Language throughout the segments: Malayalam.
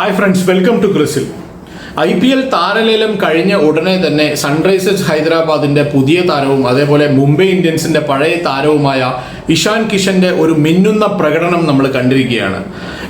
Hi friends welcome to Crisil I P L താരലേലം കഴിഞ്ഞ ഉടനെ തന്നെ സൺറൈസേഴ്സ് ഹൈദരാബാദിന്റെ പുതിയ താരവും അതേപോലെ മുംബൈ ഇന്ത്യൻസിന്റെ പഴയ താരവുമായ ഇഷാൻ കിഷന്റെ ഒരു മിന്നുന്ന പ്രകടനം നമ്മൾ കണ്ടിരിക്കുകയാണ്.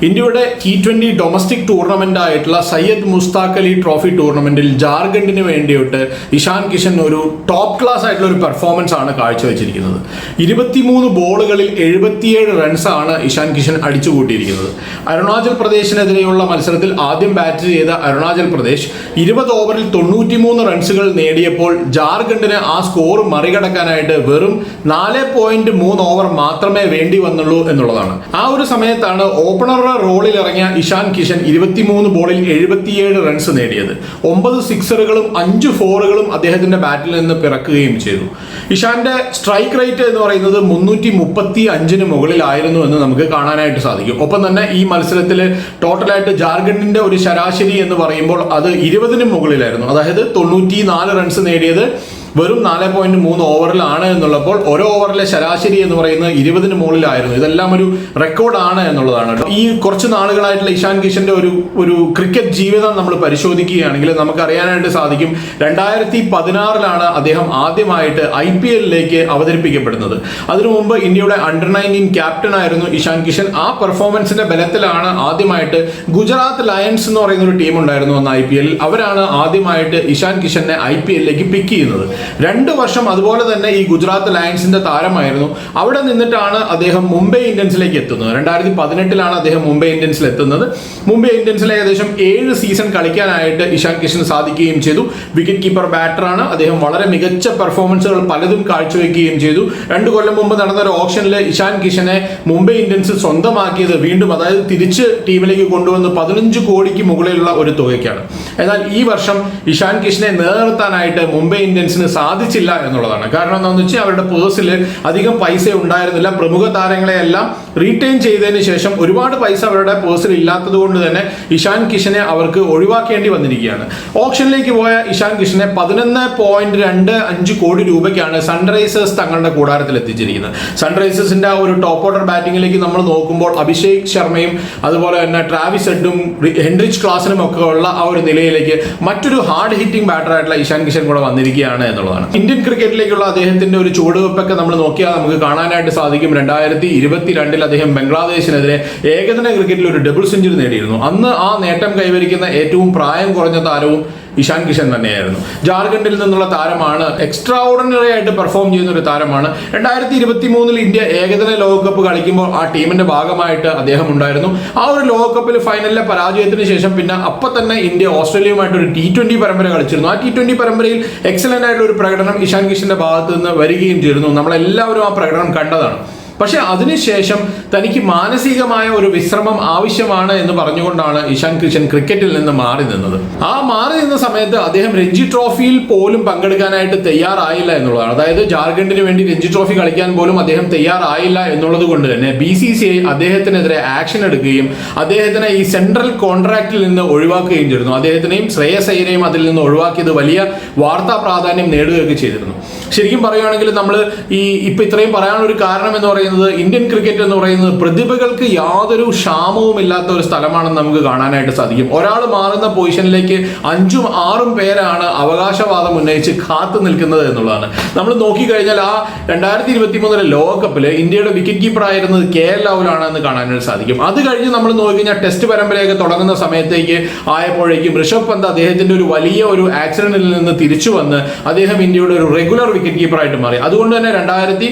ഇന്ത്യയുടെ ടി ട്വന്റി ഡൊമസ്റ്റിക് ടൂർണമെന്റ് ആയിട്ടുള്ള സയ്യദ് മുസ്താഖ് അലി ട്രോഫി ടൂർണമെന്റിൽ ജാർഖണ്ഡിന് വേണ്ടിയിട്ട് ഇഷാൻ കിഷൻ ഒരു ടോപ്പ് ക്ലാസ് ആയിട്ടുള്ള ഒരു പെർഫോമൻസ് ആണ് കാഴ്ചവെച്ചിരിക്കുന്നത്. ഇരുപത്തിമൂന്ന് ബോളുകളിൽ എഴുപത്തിയേഴ് ആണ് ഇഷാൻ കിഷൻ അടിച്ചുകൂട്ടിയിരിക്കുന്നത്. അരുണാചൽ പ്രദേശിനെതിരെയുള്ള മത്സരത്തിൽ ആദ്യം ബാറ്റ് ചെയ്ത അരുണാചൽ പ്രദേശ് ഇരുപത് ഓവറിൽ തൊണ്ണൂറ്റിമൂന്ന് റൺസുകൾ നേടിയപ്പോൾ ജാർഖണ്ഡിന് ആ സ്കോർ മറികടക്കാനായിട്ട് വെറും നാല് പോയിന്റ് മൂന്ന് ഓവർ മാത്രമേ വേണ്ടി വന്നുള്ളൂ എന്നുള്ളതാണ്. ആ ഒരു സമയത്താണ് ഓപ്പണറുടെ റോളിൽ ഇറങ്ങിയ ഇഷാൻ കിഷൻ ഇരുപത്തിമൂന്ന് ബോളിൽ എഴുപത്തിയേഴ് റൺസ് നേടിയത്. ഒമ്പത് സിക്സറുകളും അഞ്ച് ഫോറുകളും അദ്ദേഹത്തിന്റെ ബാറ്റിൽ നിന്ന് പിറക്കുകയും ചെയ്തു. ഇഷാന്റെ സ്ട്രൈക്ക് റേറ്റ് എന്ന് പറയുന്നത് മുന്നൂറ്റി മുപ്പത്തി അഞ്ചിന് മുകളിലായിരുന്നു എന്ന് നമുക്ക് കാണാനായിട്ട് സാധിക്കും. ഒപ്പം തന്നെ ഈ മത്സരത്തിൽ ടോട്ടലായിട്ട് ജാർഖണ്ഡിന്റെ ഒരു ശരാശരി എന്ന് പറയുമ്പോൾ അത് ഇരുപതിന് മുകളിലായിരുന്നു. അതായത് തൊണ്ണൂറ്റി നാല് റൺസ് നേടിയത് വെറും നാല് പോയിന്റ് മൂന്ന് ഓവറിലാണ് എന്നുള്ളപ്പോൾ ഓരോ ഓവറിലെ ശരാശരി എന്ന് പറയുന്നത് ഇരുപതിന് മുകളിലായിരുന്നു. ഇതെല്ലാം ഒരു റെക്കോർഡാണ് എന്നുള്ളതാണ്. ഈ കുറച്ച് നാളുകളായിട്ടുള്ള ഇഷാൻ കിഷന്റെ ഒരു ഒരു ക്രിക്കറ്റ് ജീവിതം നമ്മൾ പരിശോധിക്കുകയാണെങ്കിൽ നമുക്ക് അറിയാനായിട്ട് സാധിക്കും രണ്ടായിരത്തി പതിനാറിലാണ് അദ്ദേഹം ആദ്യമായിട്ട് ഐ പി എല്ലിലേക്ക് അവതരിപ്പിക്കപ്പെടുന്നത്. അതിനു മുമ്പ് ഇന്ത്യയുടെ അണ്ടർ നയന്റീൻ ക്യാപ്റ്റൻ ആയിരുന്നു ഇഷാൻ കിഷൻ. ആ പെർഫോമൻസിന്റെ ബലത്തിലാണ് ആദ്യമായിട്ട് ഗുജറാത്ത് ലയൺസ് എന്ന് പറയുന്ന ഒരു ടീം ഉണ്ടായിരുന്നു അന്ന് ഐ പി എല്ലിൽ അവരാണ് ആദ്യമായിട്ട് ഇഷാൻ കിഷനെ ഐ പി എല്ലിലേക്ക് പിക്ക് ചെയ്യുന്നത്. രണ്ട് വർഷം അതുപോലെ തന്നെ ഈ ഗുജറാത്ത് ലയൺസിന്റെ താരമായിരുന്നു. അവിടെ നിന്നിട്ടാണ് അദ്ദേഹം മുംബൈ ഇന്ത്യൻസിലേക്ക് എത്തുന്നത്. രണ്ടായിരത്തി പതിനെട്ടിലാണ് അദ്ദേഹം മുംബൈ ഇന്ത്യൻസിൽ എത്തുന്നത്. മുംബൈ ഇന്ത്യൻസിൽ ഏകദേശം ഏഴ് സീസൺ കളിക്കാനായിട്ട് ഇഷാൻ കിഷൻ സാധിക്കുകയും ചെയ്തു. വിക്കറ്റ് കീപ്പർ ബാറ്ററാണ് അദ്ദേഹം വളരെ മികച്ച പെർഫോമൻസുകൾ പലതും കാഴ്ചവെക്കുകയും ചെയ്തു. രണ്ടു കൊല്ലം മുമ്പ് നടന്ന ഒരു ഓപ്ഷനിൽ ഇഷാൻ കിഷനെ മുംബൈ ഇന്ത്യൻസ് സ്വന്തമാക്കിയത് വീണ്ടും അതായത് തിരിച്ച് ടീമിലേക്ക് കൊണ്ടുവന്ന് പതിനഞ്ച് കോടിക്ക് മുകളിലുള്ള ഒരു തുകയ്ക്കാണ്. എന്നാൽ ഈ വർഷം ഇഷാൻ കിഷനെ നിലനിർത്താനായിട്ട് മുംബൈ ഇന്ത്യൻസിന് സാധിച്ചില്ല എന്നുള്ളതാണ്. കാരണം എന്താണെന്ന് വെച്ചാൽ അവരുടെ പേഴ്സിൽ അധികം പൈസ ഉണ്ടായിരുന്നില്ല. പ്രമുഖ താരങ്ങളെയെല്ലാം റീറ്റെയിൻ ചെയ്തതിന് ശേഷം ഒരുപാട് പൈസ അവരുടെ പേഴ്സിൽ ഇല്ലാത്തത് കൊണ്ട് തന്നെ ഇഷാൻ കിഷനെ അവർക്ക് ഒഴിവാക്കേണ്ടി വന്നിരിക്കുകയാണ്. ഓപ്ഷനിലേക്ക് പോയ ഇഷാൻ കിഷനെ പതിനൊന്ന് പോയിന്റ് രണ്ട് അഞ്ച് കോടി രൂപയ്ക്കാണ് സൺറൈസേഴ്സ് തങ്ങളുടെ കൂടാരത്തിൽ എത്തിച്ചിരിക്കുന്നത്. സൺറൈസേഴ്സിന്റെ ഒരു ടോപ്പ് ഓർഡർ ബാറ്റിംഗിലേക്ക് നമ്മൾ നോക്കുമ്പോൾ അഭിഷേക് ശർമ്മയും അതുപോലെ തന്നെ ട്രാവിസ് ഹെഡും ഹെൻറിച്ച് ക്ലാസിനും ഒക്കെ ഉള്ള ആ ഒരു നിലയിലേക്ക് മറ്റൊരു ഹാർഡ് ഹിറ്റിംഗ് ബാറ്റർ ആയിട്ടുള്ള ഇഷാൻ കിഷൻ കൂടെ വന്നിരിക്കുകയാണ് എന്നുള്ളതാണ്. ഇന്ത്യൻ ക്രിക്കറ്റിലേക്കുള്ള അദ്ദേഹത്തിന്റെ ഒരു ചുവടുവെപ്പൊക്കെ നമ്മൾ നോക്കിയാൽ നമുക്ക് കാണാനായിട്ട് സാധിക്കും. രണ്ടായിരത്തി ഇരുപത്തിരണ്ടിൽ അദ്ദേഹം ബംഗ്ലാദേശിനെതിരെ ഏകദിന ക്രിക്കറ്റിൽ ഒരു ഡബിൾ സെഞ്ചുറി നേടിയിരുന്നു. അന്ന് ആ നേട്ടം കൈവരിക്കുന്ന ഏറ്റവും പ്രായം കുറഞ്ഞ താരവും ഇഷാൻ കിഷൻ തന്നെയായിരുന്നു. ജാർഖണ്ഡിൽ നിന്നുള്ള താരമാണ്. എക്സ്ട്രാ ഓർഡിനറി ആയിട്ട് പെർഫോം ചെയ്യുന്ന ഒരു താരമാണ്. രണ്ടായിരത്തി ഇരുപത്തി മൂന്നിൽ ഇന്ത്യ ഏകദിന ലോകകപ്പ് കളിക്കുമ്പോൾ ആ ടീമിന്റെ ഭാഗമായിട്ട് അദ്ദേഹം ഉണ്ടായിരുന്നു. ആ ഒരു ലോകകപ്പിൽ ഫൈനലിലെ പരാജയത്തിന് ശേഷം പിന്നെ അപ്പൊ തന്നെ ഇന്ത്യ ഓസ്ട്രേലിയയുമായിട്ട് ഒരു ടി ട്വന്റി പരമ്പര കളിച്ചിരുന്നു. ആ ടി ട്വന്റി പരമ്പരയിൽ എക്സലന്റ് ആയിട്ടുള്ള ഒരു പ്രകടനം ഇഷാൻ കിഷന്റെ ഭാഗത്ത് നിന്ന് വരികയും ചെയ്തിരുന്നു. നമ്മളെല്ലാവരും ആ പ്രകടനം കണ്ടതാണ്. പക്ഷെ അതിനുശേഷം തനിക്ക് മാനസികമായ ഒരു വിശ്രമം ആവശ്യമാണ് എന്ന് പറഞ്ഞുകൊണ്ടാണ് ഇഷാൻ കിഷൻ ക്രിക്കറ്റിൽ നിന്ന് മാറി നിന്നത്. ആ മാറി നിന്ന സമയത്ത് അദ്ദേഹം രഞ്ജി ട്രോഫിയിൽ പോലും പങ്കെടുക്കാനായിട്ട് തയ്യാറായില്ല എന്നുള്ളതാണ്. അതായത് ജാർഖണ്ഡിന് വേണ്ടി രഞ്ജി ട്രോഫി കളിക്കാൻ പോലും അദ്ദേഹം തയ്യാറായില്ല എന്നുള്ളത് കൊണ്ട് തന്നെ ബി സി സി ഐ അദ്ദേഹത്തിനെതിരെ ആക്ഷൻ എടുക്കുകയും അദ്ദേഹത്തിനെ ഈ സെൻട്രൽ കോൺട്രാക്റ്റിൽ നിന്ന് ഒഴിവാക്കുകയും ചെയ്തിരുന്നു. അദ്ദേഹത്തിനെയും ശ്രേയസ് അതിൽ നിന്ന് ഒഴിവാക്കിയത് വലിയ വാർത്താ പ്രാധാന്യം നേടുകയൊക്കെ ചെയ്തിരുന്നു. ശരിക്കും പറയുകയാണെങ്കിൽ നമ്മൾ ഈ ഇപ്പൊ ഇത്രയും പറയാനുള്ള ഒരു കാരണം എന്ന് പറയുന്നത് ഇന്ത്യൻ ക്രിക്കറ്റ് എന്ന് പറയുന്നത് പ്രതിഭകൾക്ക് യാതൊരു ക്ഷാമവും ഇല്ലാത്ത ഒരു സ്ഥലമാണെന്ന് നമുക്ക് കാണാനായിട്ട് സാധിക്കും. ഒരാൾ മാറുന്ന പൊസിഷനിലേക്ക് അഞ്ചും ആറും പേരാണ് അവകാശവാദം ഉന്നയിച്ച് കാത്തു നിൽക്കുന്നത് എന്നുള്ളതാണ്. നമ്മൾ നോക്കിക്കഴിഞ്ഞാൽ ആ രണ്ടായിരത്തി ഇരുപത്തി മൂന്നിലെ ലോകകപ്പിൽ ഇന്ത്യയുടെ വിക്കറ്റ് കീപ്പർ ആയിരുന്നത് കെ എൽ രാഹുലാണ് എന്ന് കാണാനായിട്ട് സാധിക്കും. അത് കഴിഞ്ഞ് നമ്മൾ നോക്കിക്കഴിഞ്ഞാൽ ടെസ്റ്റ് പരമ്പരയൊക്കെ തുടങ്ങുന്ന സമയത്തേക്ക് ആയപ്പോഴേക്കും ഋഷഭ് പന്ത് അദ്ദേഹത്തിന്റെ ഒരു വലിയ ഒരു ആക്സിഡന്റിൽ നിന്ന് തിരിച്ചു വന്ന് അദ്ദേഹം ഇന്ത്യയുടെ ഒരു റെഗുലർ വിക്കറ്റ് കീപ്പർ ആയിട്ട് മാറി. അതുകൊണ്ട് തന്നെ രണ്ടായിരത്തി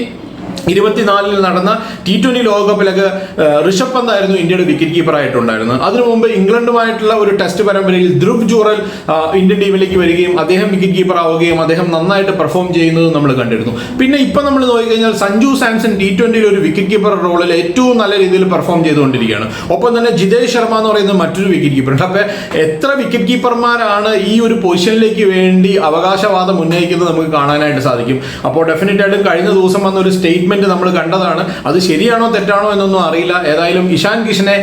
ഇരുപത്തിനാലിൽ നടന്ന ടി ട്വന്റി ലോകകപ്പിലൊക്കെ ഋഷഭ് പന്ത് ആയിരുന്നു ഇന്ത്യയുടെ വിക്കറ്റ് കീപ്പർ ആയിട്ടുണ്ടായിരുന്നത്. അതിനു മുമ്പ് ഇംഗ്ലണ്ടുമായിട്ടുള്ള ഒരു ടെസ്റ്റ് പരമ്പരയിൽ ധ്രുവ് ജൂറൽ ഇന്ത്യൻ ടീമിലേക്ക് വരികയും അദ്ദേഹം വിക്കറ്റ് കീപ്പർ ആവുകയും അദ്ദേഹം നന്നായിട്ട് പെർഫോം ചെയ്യുന്നത് നമ്മൾ കണ്ടിരുന്നു. പിന്നെ ഇപ്പൊ നമ്മൾ നോക്കിക്കഴിഞ്ഞാൽ സഞ്ജു സാംസൺ ടി ട്വന്റിയിൽ ഒരു വിക്കറ്റ് കീപ്പർ റോളിൽ ഏറ്റവും നല്ല രീതിയിൽ പെർഫോം ചെയ്തുകൊണ്ടിരിക്കുകയാണ്. ഒപ്പം തന്നെ ജിതേഷ് ശർമ്മ എന്ന് പറയുന്ന മറ്റൊരു വിക്കറ്റ് കീപ്പർ ഉണ്ട്. അപ്പൊ എത്ര വിക്കറ്റ് കീപ്പർമാരാണ് ഈ ഒരു പൊസിഷനിലേക്ക് വേണ്ടി അവകാശവാദം ഉന്നയിക്കുന്നത് നമുക്ക് കാണാനായിട്ട് സാധിക്കും. അപ്പോൾ ഡെഫിനറ്റ് കഴിഞ്ഞ ദിവസം വന്ന ഒരു സ്റ്റേറ്റ് സ്റ്റേറ്റ്മെന്റ് നമ്മൾ കണ്ടതാണ്. അത് ശരിയാണോ തെറ്റാണോ എന്നൊന്നും അറിയില്ല. ഏതായാലും ഇഷാൻ കിഷനെ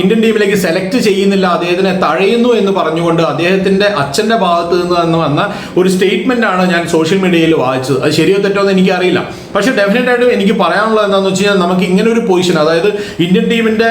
ഇന്ത്യൻ ടീമിലേക്ക് സെലക്ട് ചെയ്യുന്നില്ല. അദ്ദേഹത്തിനെ തഴയുന്നു എന്ന് പറഞ്ഞുകൊണ്ട് അദ്ദേഹത്തിന്റെ അച്ഛന്റെ ഭാഗത്ത് നിന്ന് വന്ന ഒരു സ്റ്റേറ്റ്മെന്റ് ആണ് ഞാൻ സോഷ്യൽ മീഡിയയിൽ വായിച്ചത്. അത് ശരിയോ തെറ്റോ എന്ന് എനിക്കറിയില്ല. പക്ഷേ ഡെഫിനറ്റ് ആയിട്ടും എനിക്ക് പറയാനുള്ളത് എന്താണെന്ന് വെച്ച് കഴിഞ്ഞാൽ നമുക്ക് ഇങ്ങനെ ഒരു പൊസിഷൻ അതായത് ഇന്ത്യൻ ടീമിന്റെ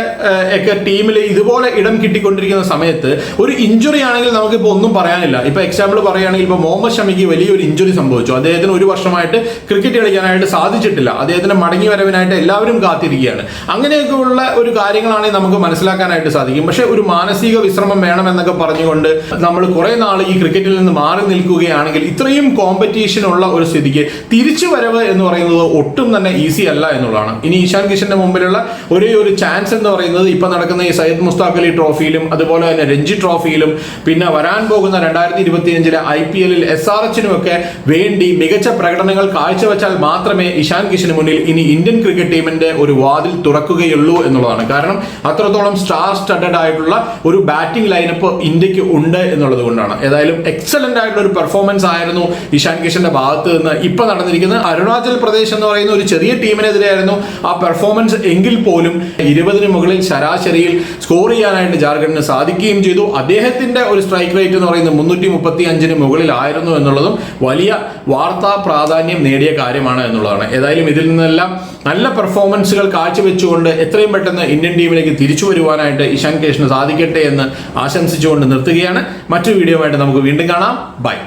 ഒക്കെ ടീമിൽ ഇതുപോലെ ഇടം കിട്ടിക്കൊണ്ടിരിക്കുന്ന സമയത്ത് ഒരു ഇഞ്ചുറി ആണെങ്കിൽ നമുക്കിപ്പോൾ ഒന്നും പറയാനില്ല. ഇപ്പൊ എക്സാമ്പിൾ പറയുകയാണെങ്കിൽ ഇപ്പൊ മുഹമ്മദ് ഷമിക്ക് വലിയൊരു ഇഞ്ചുറി സംഭവിച്ചു. അദ്ദേഹത്തിന് ഒരു വർഷമായിട്ട് ക്രിക്കറ്റ് കളിക്കാനായിട്ട് സാധിച്ചിട്ടില്ല. അദ്ദേഹത്തിന്റെ മടങ്ങി വരവിനായിട്ട് എല്ലാവരും കാത്തിരിക്കുകയാണ്. അങ്ങനെയൊക്കെയുള്ള ഒരു കാര്യങ്ങളാണെങ്കിൽ നമുക്ക് മനസ്സിലാക്കാനായിട്ട് സാധിക്കും. പക്ഷെ ഒരു മാനസിക വിശ്രമം വേണമെന്നൊക്കെ പറഞ്ഞുകൊണ്ട് നമ്മൾ കുറെ നാൾ ഈ ക്രിക്കറ്റിൽ നിന്ന് മാറി നിൽക്കുകയാണെങ്കിൽ ഇത്രയും കോമ്പറ്റീഷൻ ഉള്ള ഒരു സ്ഥിതിക്ക് തിരിച്ചു വരവ് എന്ന് പറയുന്നത് ഒട്ടും തന്നെ ഈസി അല്ല എന്നുള്ളതാണ്. ഇനി ഈശാൻ കിഷന്റെ മുമ്പിലുള്ള ഒരേ ഒരു ചാൻസ് എന്ന് പറയുന്നത് ഇപ്പൊ നടക്കുന്ന ഈ സയ്യിദ് മുസ്താഖ് അലി ട്രോഫിയിലും അതുപോലെ തന്നെ രഞ്ജി ട്രോഫിയിലും പിന്നെ വരാൻ പോകുന്ന രണ്ടായിരത്തി ഇരുപത്തി അഞ്ചിലെ ഐ പി എല്ലിൽ എസ് ആർ എച്ചിനും ഒക്കെ വേണ്ടി മികച്ച പ്രകടനങ്ങൾ കാഴ്ചവെച്ചാൽ മാത്രമേ ഇഷാൻ കിഷന് മുന്നിൽ ഇനി ഇന്ത്യൻ ക്രിക്കറ്റ് ടീമിന്റെ ഒരു വാതിൽ തുറക്കുകയുള്ളൂ എന്നുള്ളതാണ്. കാരണം അത്രത്തോളം സ്റ്റാർ സ്റ്റഡഡ് ആയിട്ടുള്ള ഒരു ബാറ്റിംഗ് ലൈനപ്പ് ഇന്ത്യയ്ക്ക് ഉണ്ട് എന്നുള്ളത് കൊണ്ടാണ്. ഏതായാലും എക്സലന്റ് ആയിട്ടുള്ള ഒരു പെർഫോമൻസ് ആയിരുന്നു ഇഷാൻ കിഷന്റെ ഭാഗത്ത് നിന്ന് ഇപ്പൊ നടന്നിരിക്കുന്നത്. അരുണാചൽ പ്രദേശ് എന്ന് പറയുന്ന ഒരു ചെറിയ ടീമിനെതിരെയായിരുന്നു ആ പെർഫോമൻസ് എങ്കിൽ പോലും ഇരുപതിന് മുകളിൽ ശരാശരിയിൽ സ്കോർ ചെയ്യാനായിട്ട് ജാർഖണ്ഡിന് സാധിക്കുകയും ചെയ്തു. അദ്ദേഹത്തിന്റെ ഒരു സ്ട്രൈക്ക് റേറ്റ് എന്ന് പറയുന്നത് മുന്നൂറ്റി മുപ്പത്തി അഞ്ചിന് മുകളിലായിരുന്നു എന്നുള്ളതും വലിയ വാർത്താ പ്രാധാന്യം നേടിയ കാര്യമാണ് എന്നുള്ളതാണ്. ഏതായാലും ഇതിൽ നിന്നെല്ലാം നല്ല പെർഫോമൻസുകൾ കാഴ്ചവെച്ചുകൊണ്ട് എത്രയും പെട്ടെന്ന് ഇന്ത്യൻ ടീമിലേക്ക് തിരിച്ചു വരുവാനായിട്ട് ഇഷാൻ കേഷിന് സാധിക്കട്ടെ എന്ന് ആശംസിച്ചുകൊണ്ട് നിർത്തുകയാണ്. മറ്റു വീഡിയോ ആയിട്ട് നമുക്ക് വീണ്ടും കാണാം. ബൈ